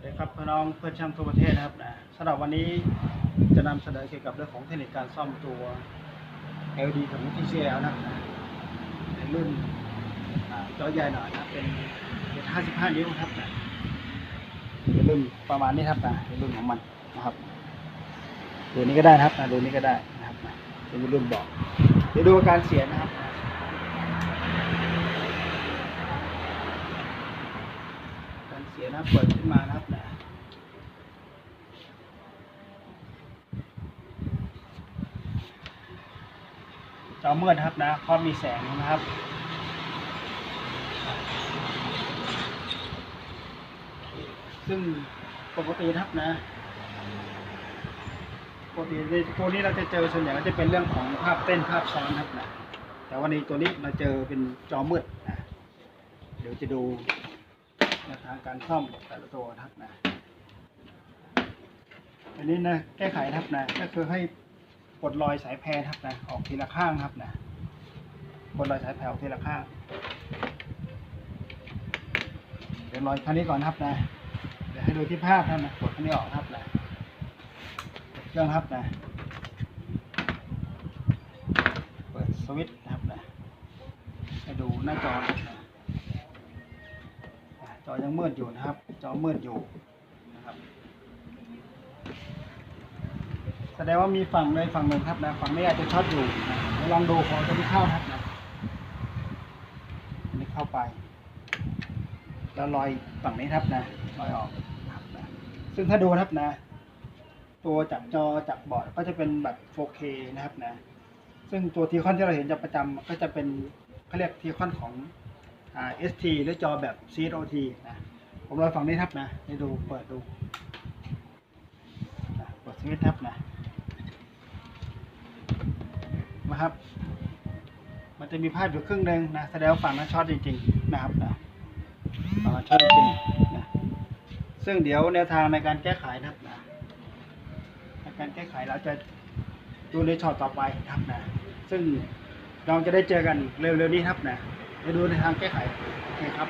วัสดีครับพี่น้องเพื่อนช่างทั่วประเทศนะครับนะสำหรับวันนี้จะนำเสนอเกี่ยวกับเรื่องของเทคนิคการซ่อมตัว LED ของ TCL นะครับในรุ่นจอใหญ่หน่อยนะเป็นเป็น 55 นิ้วครับนะเป็นรุ่นประมาณนี้ครับนะเป็นรุ่นของมันนะครับดูนี้ก็ได้ครับนะดูนี้ก็ได้นะครับนะเป็นรุ่นบอกเดี๋ยวดูอาการเสียนะครับ นะการเสียนะเปิดขึ้นมานะครับนะจอมืดนะครับนะเพราะมีแสงนะครับซึ่งปกติครับนะปกติในตัวนี้เราจะเจอส่วนใหญ่ก็จะเป็นเรื่องของภาพเต้นภาพซ้อนครับนะแต่วันนี้ตัวนี้เราเจอเป็นจอมืดนะเดี๋ยวจะดู แนวทางการซ่อมแต่ละตัวนะครับนะ อันนี้นะแก้ไขนะครับนะ ก็คือให้ปลดรอยสายแพรครับนะออกทีละข้างครับนะปลดรอยสายแพรออกทีละข้าง เดี๋ยวรอยข้างนี้ก่อนครับนะ เดี๋ยวให้ดูที่ภาพครับนะปลดข้านี้ออกครับนะเครื่องครับนะเปิดสวิตช์นะครับนะให้ดูหน้าจอนะครับนะ จอยังมืดอยู่นะครับ จอมืดอยู่นะครับ แสดงว่ามีฝั่งใดฝั่งหนึ่งครับนะฝั่งนี้อาจจะช็อตอยู่นะลองดูพอจะไม่เข้านะครับนะอันนี้เข้าไปแล้วรอยฝั่งนี้ครับนะรอยออกนะครับนะซึ่งถ้าดูครับนะ ตัวจากจอจากบอร์ดก็จะเป็นแบบ 4K นะครับนะ ซึ่งตัวทีคอนที่เราเห็นจะประจำก็จะเป็นเขาเรียกทีคอนของ ST หรือจอแบบ COT นะผมรองฝั่งนี้ครับนะให้ดูเปิดดูเปิดสวิตช์ครับนะนะครับ มันจะมีภาพอยู่ครึ่งหนึ่งนะแสดงว่าฝั่งนั้นช็อตจริงๆนะครับนะฝั่งนั้นช็อตจริงนะซึ่งเดี๋ยวแนวทางในการแก้ไขนะครับนะในการแก้ไขเราจะดูในช็อตต่อไปนะครับนะ ซึ่งเราจะได้เจอกันเร็วๆนี้ครับนะ จะดูในทางแก้ไขโอเคครับ